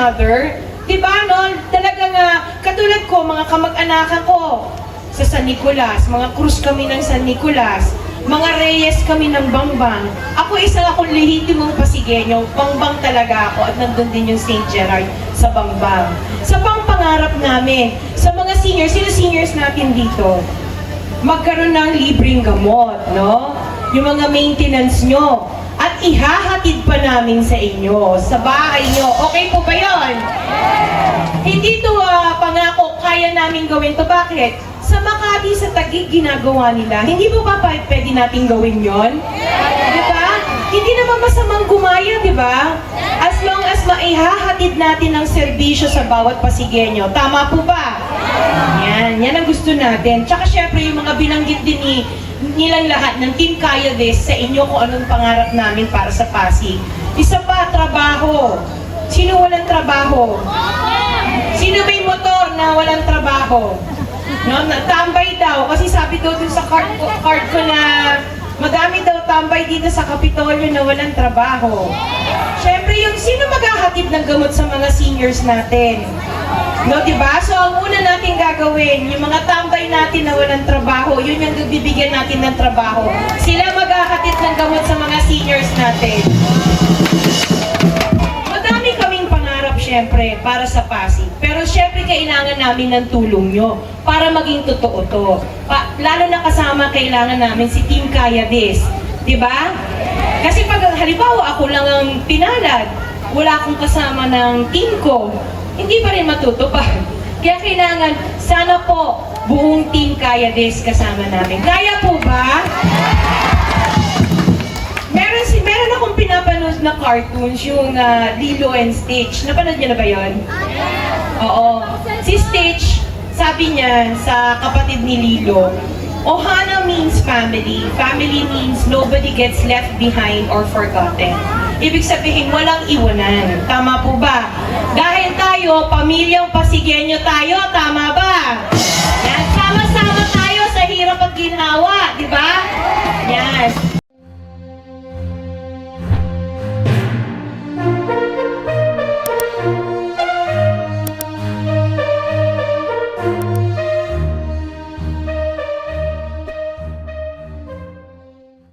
another. Di ba, no? Talagang, ah, katulad ko, mga kamag-anakan ko sa San Nicolas, mga krus kami ng San Nicolas, mga Reyes kami ng Bangbang. Ako isang akong lehitimong Pasigenyo, Bangbang talaga ako at nandun din yung St. Gerard sa Bangbang. Sa pang pangarap namin, sa mga seniors, sino seniors natin dito? magkaroon ng libreng gamot, no? Yung mga maintenance nyo. At ihahatid pa namin sa inyo, sa bahay nyo. Okay po ba yun? Hindi to ah, pangako, kaya namin gawin to. Bakit? Sa Makati, sa Taguig, ginagawa nila. Hindi po ba pwede natin gawin yon? Di ba? Hindi naman masamang gumaya, di ba? As long as maihahatid natin ang serbisyo sa bawat pasigenyo. Tama po ba? Yan, yan ang gusto natin. Tsaka syempre yung mga binanggit din ni nilang lahat ng Team Kaya This sa inyo kung anong pangarap namin para sa Pasig. Isa pa, trabaho. Sino walang trabaho? Sino may motor na walang trabaho? No, na, tambay daw. Kasi sabi daw dun sa card ko, card ko na madami daw tambay dito sa Kapitolyo na walang trabaho. Syempre, yung sino maghahatid ng gamot sa mga seniors natin? No, di ba? So, ang una natin gagawin, yung mga tambay natin na walang trabaho, yun yung bibigyan natin ng trabaho. Sila maghahatid ng gamot sa mga seniors natin. Madami kaming pangarap, syempre, para sa Pasig. Pero syempre, kailangan namin ng tulong nyo para maging totoo to. Pa- lalo na kasama, kailangan namin si Team Kaya This. Di ba? Kasi pag halimbawa ako lang ang pinalad, wala akong kasama ng team ko, hindi pa rin matutupad. Kaya kailangan, sana po, buong team Kaya This kasama namin. Kaya po ba? Meron si meron akong pinapanood na cartoons yung ah, Lilo and Stitch. Napanood niyo na ba 'yon? Oo. Si Stitch, sabi niya sa kapatid ni Lilo, Ohana means family. Family means nobody gets left behind or forgotten. Ibig sabihin, walang iwanan. Tama po ba? Dahil tayo, pamilyang Pasigenyo tayo, tama ba?